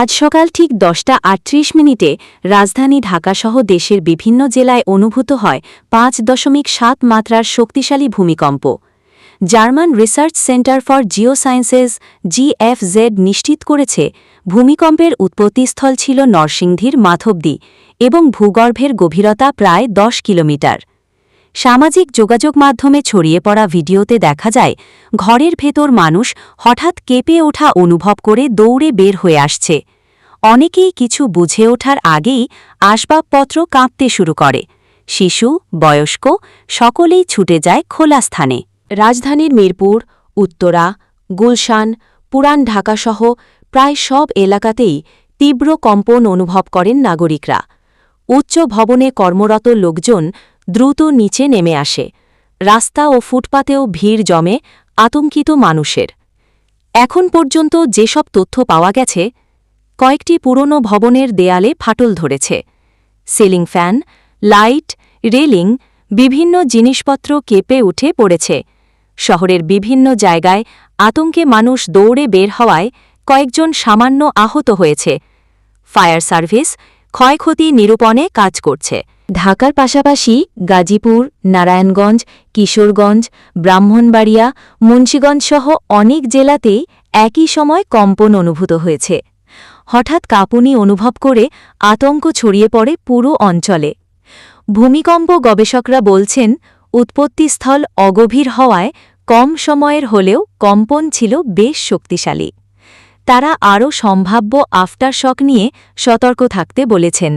আজ সকাল ঠিক দশটা আটত্রিশ মিনিটে রাজধানী ঢাকাসহ দেশের বিভিন্ন জেলায় অনুভূত হয় পাঁচ দশমিক সাত মাত্রার শক্তিশালী ভূমিকম্প। German research centre for geo geosciences, GFZ, নিশ্চিত করেছে, ভূমিকম্পের উৎপত্তিস্থল ছিল নরসিংদীর মাধবদী এবং ভূগর্ভের গভীরতা প্রায় দশ কিলোমিটার। সামাজিক যোগাযোগ মাধ্যমে ছড়িয়ে পড়া ভিডিওতে দেখা যায়, ঘরের ভেতর মানুষ হঠাৎ কেঁপে ওঠা অনুভব করে দৌড়ে বের হয়ে আসছে। অনেকেই কিছু বুঝে ওঠার আগেই আসবাবপত্র কাঁপতে শুরু করে। শিশু, বয়স্ক, সকলেই ছুটে যায় খোলা স্থানে। রাজধানীর মিরপুর, উত্তরা, গুলশান, পুরান ঢাকাসহ প্রায় সব এলাকাতেই তীব্র কম্পন অনুভব করেন নাগরিকরা। উচ্চ ভবনে কর্মরত লোকজন দ্রুত নিচে নেমে আসে। রাস্তা ও ফুটপাতেও ভিড় জমে আতঙ্কিত মানুষের। এখন পর্যন্ত যেসব তথ্য পাওয়া গেছে, কয়েকটি পুরনো ভবনের দেয়ালে ফাটল ধরেছে। সিলিং ফ্যান, লাইট, রেলিং, বিভিন্ন জিনিসপত্র কেঁপে উঠে পড়েছে। শহরের বিভিন্ন জায়গায় আতঙ্কে মানুষ দৌড়ে বের হওয়ায় কয়েকজন সামান্য আহত হয়েছে। ফায়ার সার্ভিস ক্ষয়ক্ষতি নিরূপণে কাজ করছে। ঢাকার পাশাপাশি গাজীপুর, নারায়ণগঞ্জ, কিশোরগঞ্জ, ব্রাহ্মণবাড়িয়া মুন্সীগঞ্জসহ অনেক জেলাতেই একই সময় কম্পন অনুভূত হয়েছে। হঠাৎ কাঁপুনি অনুভব করে আতঙ্ক ছড়িয়ে পড়ে পুরো অঞ্চলে। ভূমিকম্প গবেষকরা বলছেন, উৎপত্তিস্থল অগভীর হওয়ায় কম সময়ের হলেও কম্পন ছিল বেশ শক্তিশালী। তারা আরও সম্ভাব্য আফটারশক নিয়ে সতর্ক থাকতে বলেছেন।